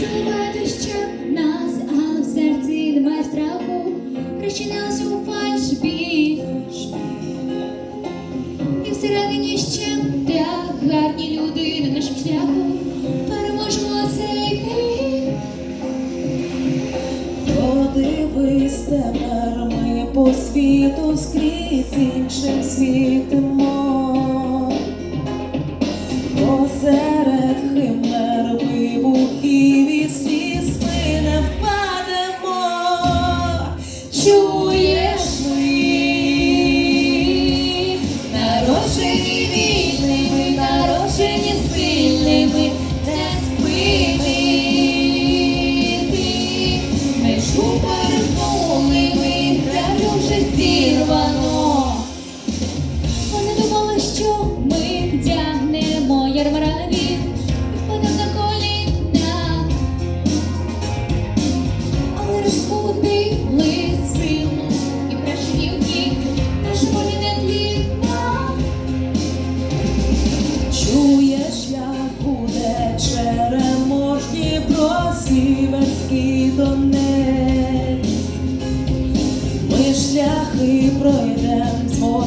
Заливає дощем нас, але в серці немає страху. Так гарні люди на нашому шляху. Переможемо цей бій. Тепер ми по світу скрізь іншим світимо.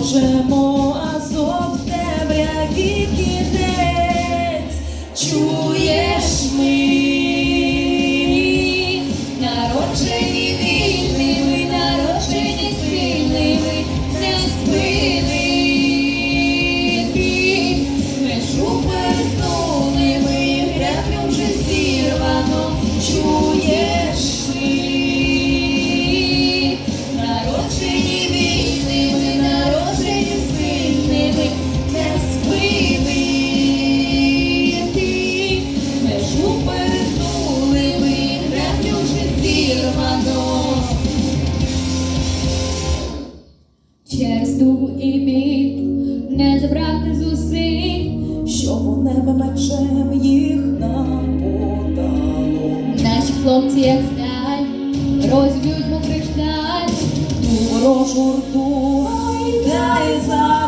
Зможемо, азов темряві кінець. Чуєш ми, народжені вільними, народжені сильними, не спини. Межу перетнули ми, греблю вже зірвано, Через тугу і біль не забрати зусиль. Що вонеме мечем їх наподало. Наші хлопці, як сталь, розб'ють мокрий. Ту ворожу рту дай запалу.